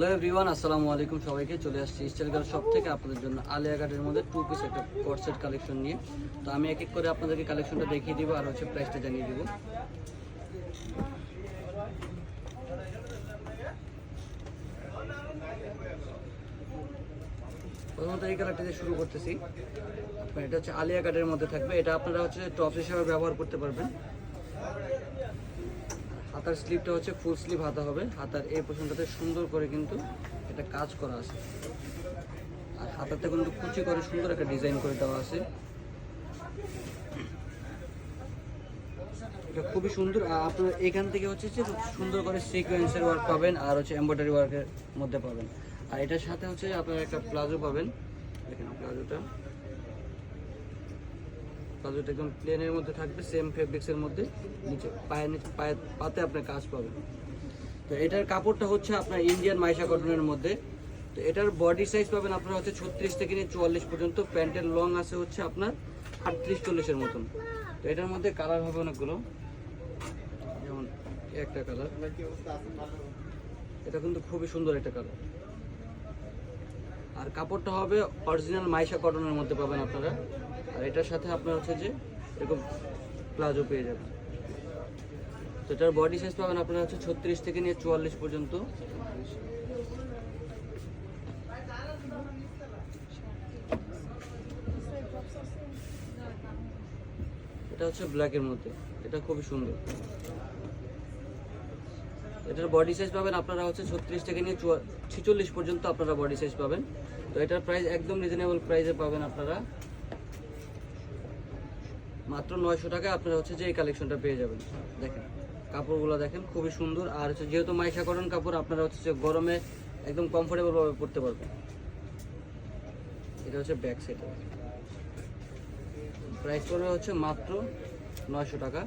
Hello everyone আসসালামু আলাইকুম সবাইকে। চলে আসছি স্টাইল শপ থেকে আপনাদের জন্য আলিয়া গার্ডের মধ্যে টু পিস একটা কটসেট কালেকশন নিয়ে। তো আমি এক এক করে আপনাদেরকে কালেকশনটা দেখিয়ে দিব আর হচ্ছে প্রাইসটা জানিয়ে দিব। প্রথমত এই কালারটা দিয়ে শুরু করতেছি। এটা হচ্ছে আলিয়া কার্ডের মধ্যে থাকবে। এটা আপনারা হচ্ছে টপ হিসাবে ব্যবহার করতে পারবেন। হাতার স্লিপটা হচ্ছে ফুল স্লিভ হাতা হবে। হাতার এই পোর্শনটাতে সুন্দর করে কিন্তু এটা কাজ করা আছে। আর হাতাতে কিন্তু কুচি করে সুন্দর একটা ডিজাইন করে দেওয়া আছে। এটা খুবই সুন্দর আর আপনার এখান থেকে হচ্ছে যে সুন্দর করে সিকোয়েন্সের ওয়ার্ক পাবেন আর হচ্ছে এমব্রয়ডারি ওয়ার্কের মধ্যে পাবেন। আর এটার সাথে হচ্ছে আপনারা একটা প্লাজো পাবেন। দেখেন প্লাজোটা। প্লাজোটা একদম প্লেনের মধ্যে থাকবে সেম ফেব্রিক্সের মধ্যে নিচে পায়ের নিচে পায়ের পাতে আপনার কাজ পাবেন তো এটার কাপড়টা হচ্ছে আপনার ইন্ডিয়ান মাইশা কটনের মধ্যে। তো এটার বডি সাইজ পাবেন আপনার হচ্ছে ছত্রিশ থেকে নিয়ে চুয়াল্লিশ পর্যন্ত। প্যান্টের লং আছে হচ্ছে আপনার আটত্রিশ, চল্লিশের মতন। তো এটার মধ্যে কালার হবে অনেকগুলো। যেমন একটা কালার এটা কিন্তু খুবই সুন্দর একটা কালার আর কাপড়টা হবে অরিজিনাল মাইশা কটনের মধ্যে পাবেন আপনারা। আর এটার সাথে আপনার হচ্ছে যে এরকম প্লাজো পেয়ে যাবেন। তো এটার বডি সাইজ পাবেন আপনার হচ্ছে ছত্রিশ থেকে নিয়ে চুয়াল্লিশ পর্যন্ত। এটা হচ্ছে ব্ল্যাকের মধ্যে। এটা খুবই সুন্দর। এটার বডি সাইজ পাবেন আপনারা হচ্ছে ছত্রিশ থেকে নিয়ে চুয়া ছিচল্লিশ পর্যন্ত আপনারা বডি সাইজ পাবেন। তো এটার প্রাইস একদম রিজনেবল প্রাইসে পাবেন আপনারা। মাত্র নয়শো টাকায় আপনারা হচ্ছে যে এই কালেকশনটা পেয়ে যাবেন। দেখেন, কাপড়গুলো দেখেন, খুবই সুন্দর। আর হচ্ছে যেহেতু মাইশা কটন কাপড়, আপনারা হচ্ছে যে গরমে একদম কমফোর্টেবলভাবে পরতে পারবেন। এটা হচ্ছে ব্যাক সেট প্রাইস পড়বে হচ্ছে মাত্র নয়শো টাকা।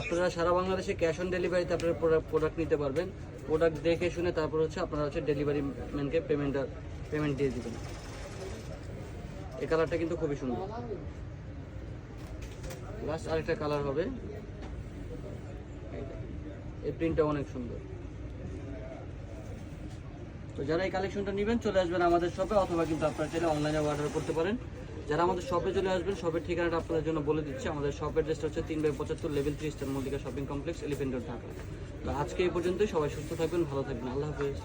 আপনারা সারা বাংলাদেশে ক্যাশ অন ডেলিভারিতে আপনারা প্রোডাক্ট নিতে পারবেন। প্রোডাক্ট দেখে শুনে তারপর হচ্ছে আপনারা হচ্ছে ডেলিভারি ম্যানকে পেমেন্টটা পেমেন্ট দিয়ে দিবেন। এই কালারটা কিন্তু খুবই সুন্দর। লাস্ট আরেকটা কালার হবে। এই প্রিন্টটা অনেক সুন্দর। তো যারা এই কালেকশনটা নেবেন, চলে আসবেন আমাদের শপে অথবা কিন্তু আপনারা চাইলে অনলাইনে অর্ডার করতে পারেন। যারা আমাদের শপে চলে আসবেন শপের ঠিকানাটা আপনাদের জন্য বলে দিচ্ছি। আমাদের শপের অ্যাড্রেসটা হচ্ছে তিন বাই পঁচাত্তর level three star Mallika shopping complex Elephant Dhaka. তো আজকে এই পর্যন্তই, সবাই সুস্থ থাকবেন, ভালো থাকবেন। আল্লাহ হাফেজ।